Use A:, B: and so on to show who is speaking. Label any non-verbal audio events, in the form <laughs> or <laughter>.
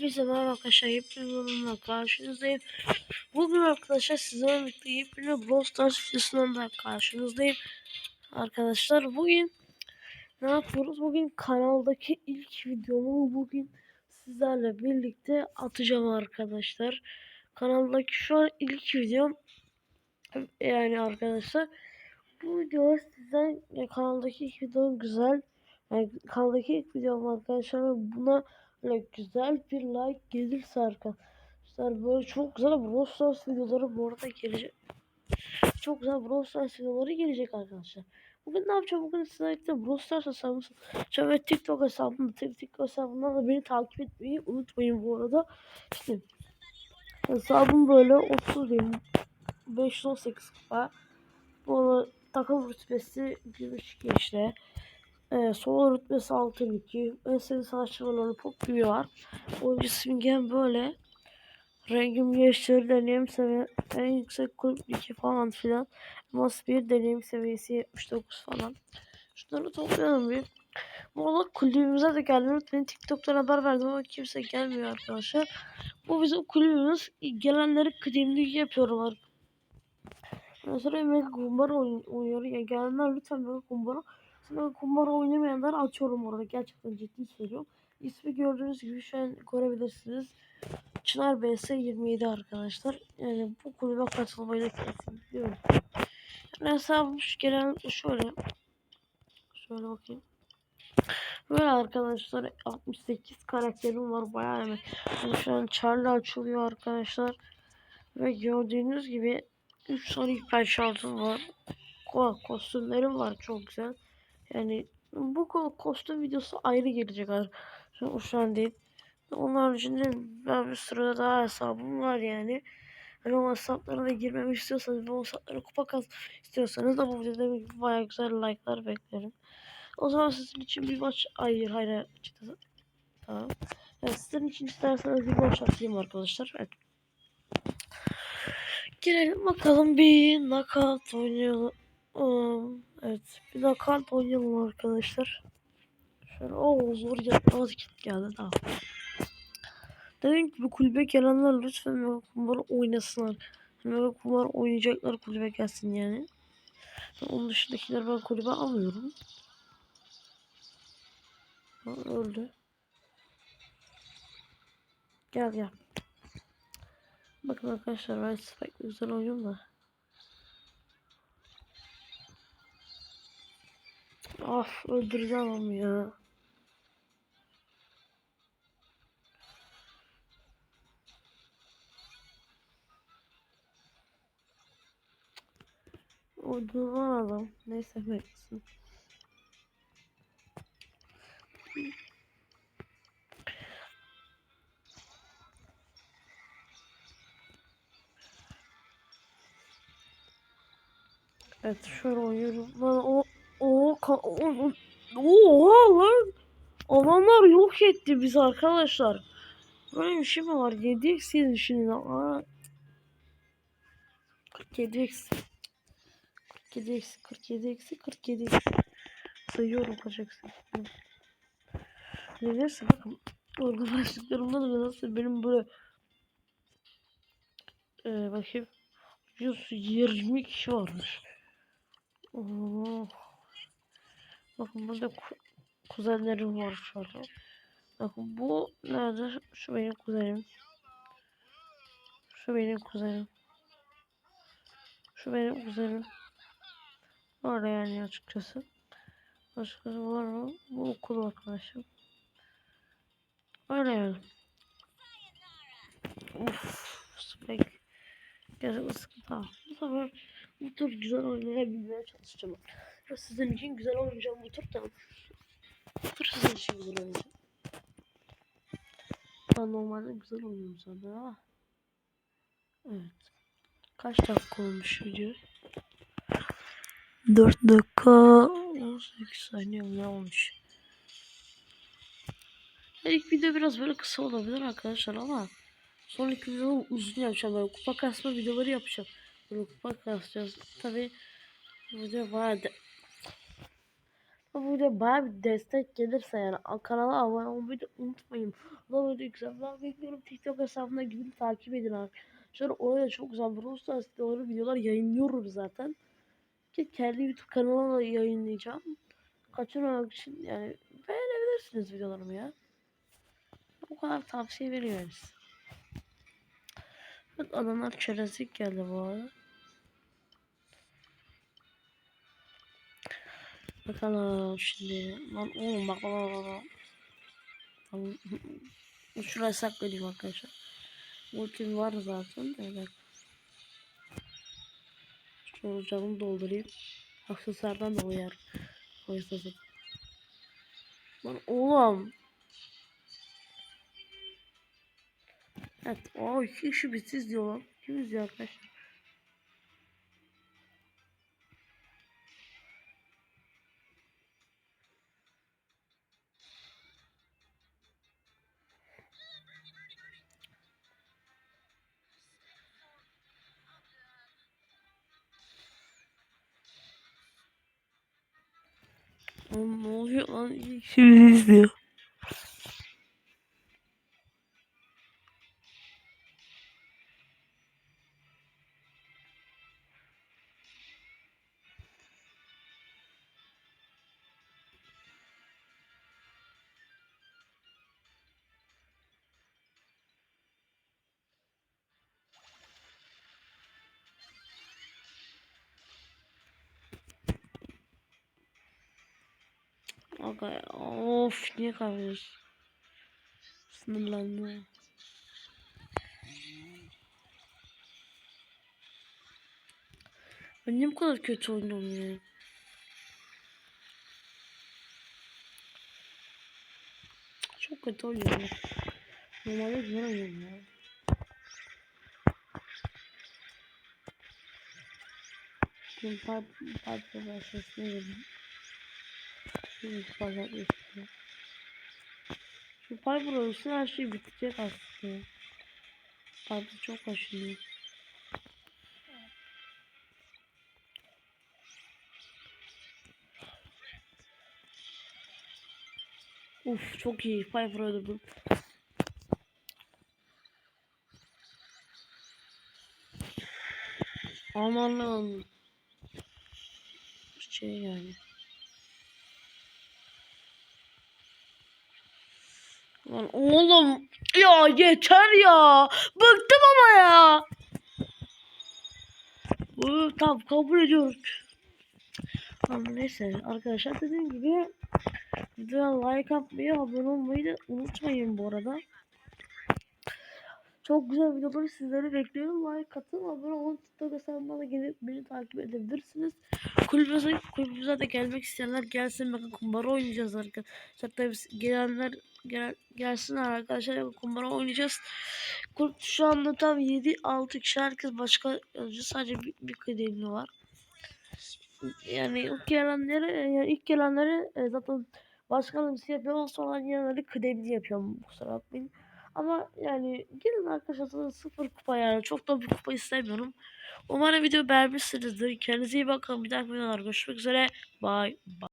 A: Hepinize merhaba arkadaşlar. Yepyeni yorumla karşınızdayım. Bugün arkadaşlar sizlerle birlikte yepyeni Brawl Stars videosundan da karşınızdayım. Arkadaşlar bugün ne yapıyoruz? Bugün kanaldaki ilk videomu bugün sizlerle birlikte atacağım arkadaşlar. Kanaldaki şu an ilk videom yani arkadaşlar bu video sizden kanaldaki ilk videom güzel. Yani kanaldaki ilk videom arkadaşlar buna böyle güzel bir like gelirse arkadaşlar böyle çok güzel Brawl videoları bu arada gelecek. Çok güzel Brawl videoları gelecek arkadaşlar. Bugün ne yapacağım? Bugün sizlerle Brawl Stars hesabımı ve TikTok hesabımda TikTok hesabından da beni takip etmeyi unutmayın bu arada. İşte hesabım böyle 30 bin 518 kupa. Bu takım rütbesi gümüş işte. Ee, solo rütbesi altın 2. En sevdiğim savaşçılarının çok büyüğü var. Oyuncu simgem böyle. Rengim yeşil, deneyim seviye en yüksek kulüp 2 falan filan. Mas bir deneyim seviyesi 79 falan. Şunları toplayalım bir. Bu arada kulübümüze de gelmeyi unutmayın. TikTok'tan haber verdim ama kimse gelmiyor arkadaşlar. Bu bizim kulübümüz. Gelenleri kıdemli yapıyorum. Mesela Mega Kumbara oynuyor. Ya gelenler lütfen Mega Kumbara Sonra kumbara oynamayanlar açıyorum orada. Gerçekten ciddi söylüyorum. İsmi gördüğünüz gibi şu an görebilirsiniz. Çınar BS 27 arkadaşlar. Yani bu kulübe katılmayı da kesinlikle Yani hesabım genellikle şöyle. Şöyle bakayım. Böyle arkadaşlar 68 karakterim var bayağı yani. yani şu an Charlie açılıyor arkadaşlar. Ve gördüğünüz gibi 3 tane hiper şartım var. Ko kostümlerim var çok güzel. Yani bu kostüm videosu ayrı gelecek arkadaşlar. Şu an değil. Onun haricinde ben bir sırada daha hesabım var yani. Hani o hesaplara da girmemi istiyorsanız ve o hesaplara kupa kaz istiyorsanız da bu videoda bayağı güzel like'lar beklerim. O zaman sizin için bir maç hayır hayır açıkçası. Tamam. Evet, sizin için isterseniz bir maç atayım arkadaşlar. Evet. Girelim bakalım bir knockout oynayalım. Evet bir knockout oynayalım arkadaşlar. Şöyle o zor yapmaz git geldi tamam. Dedim ki bu kulübe gelenler lütfen Mega Kumbar oynasınlar. Mega Kumbar oynayacaklar kulübe gelsin yani. Onun dışındakiler ben kulübe almıyorum. Ha, öldü. Gel gel. Bakın arkadaşlar ben Spike güzel oynuyorum da. Of öldüreceğim ya. O duvar adam. Neyse beklesin. Evet şöyle oynuyorum. O o Oha lan. Adamlar yok etti biz arkadaşlar. Böyle bir şey mi var? 7x yedi şimdi. Aa. 47x. 47x 47x 47x. Sayıyorum kaç eksi. Neyse bakın. Orada başlıklarımda da nasıl benim böyle ee, bakayım 120 kişi varmış. Oo. Bakın burada ku kuzenlerim var şu anda. Bakın bu nerede? Şu benim kuzenim. Şu benim kuzenim. Şu benim kuzenim. Orada yani açıkçası. Başkası var mı? Bu okul arkadaşım. Öyle yani. Uf, spek. Gerçekten sıkıntı. Bu sefer bu tür güzel oynayabilmeye çalışacağım. Ya sizin için güzel oynayacağım bu tur da. Tur sizin için güzel oynayacağım. Ben normalde güzel oynuyorum zaten ama. Evet. Kaç dakika olmuş video? 4 dakika 18 saniye ne olmuş? İlk video biraz böyle kısa olabilir arkadaşlar ama sonraki video uzun yapacağım. Böyle kupa kasma videoları yapacağım. Böyle kupa kasacağız. Tabi video de Bu video baya bir destek gelirse yani kanala abone olmayı da unutmayın. Bu video güzel. Bekliyorum TikTok hesabına gidin takip edin arkadaşlar. Oraya çok güzel Brawl doğru videolar yayınlıyorum zaten. Ki kendi YouTube kanalıma da yayınlayacağım. Kaçırmamak için yani beğenebilirsiniz videolarımı ya. Bu kadar tavsiye veriyoruz. Evet adamlar çerezlik geldi bu arada. Bakalım şimdi. Lan oğlum bak bak bak bak. <laughs> Şuraya saklayayım arkadaşlar. Ultim var zaten. Evet. Şunu canımı doldurayım. Aksesuardan da uyar. Koysasın. Lan oğlum. Evet. Aa iki kişi bitsiz diyor lan. Kim izliyor arkadaşlar? Oğlum ne oluyor lan? Bizi izliyor. Ya, of niye kaybediyorsun? Sinirlendim. Ben niye bu kadar kötü oynuyorum ya? Çok kötü oynuyorum. Normalde güzel oynuyorum ya. Şimdi pipe, pipe başlasın dedim. Şimdi fazla istiyor. Şu Piper olursa her şey bitecek aslında. Piper çok aşınıyor. Uf çok iyi. Piper öldürdüm. Aman lan. Şey yani. Oğlum ya yeter ya. Bıktım ama ya. Ee, tamam kabul ediyorum. Tamam neyse arkadaşlar dediğim gibi videoya like atmayı abone olmayı da unutmayın bu arada. Çok güzel videoları sizleri bekliyorum. Like atın, abone olun. TikTok hesabıma da gelip beni takip edebilirsiniz. Kulübümüze, kulübümüze de gelmek isteyenler gelsin. Bakın kumbara oynayacağız arkadaşlar. Tabii gelenler gel, gelsinler arkadaşlar. Kumbara oynayacağız. Kulüp şu anda tam 7-6 kişi. Herkes başka yazıcı. Sadece bir, bir kıdemli var. Yani ilk gelenleri, yani ilk gelenleri e, zaten başkanımsı yapıyor. Sonra gelenleri kıdemli yapıyorum. Kusura bakmayın. Ama yani gelin arkadaşlar sıfır kupa yani çok da bir kupa istemiyorum. Umarım video beğenmişsinizdir. Kendinize iyi bakın. Bir dahaki videolar görüşmek üzere. Bye. bye.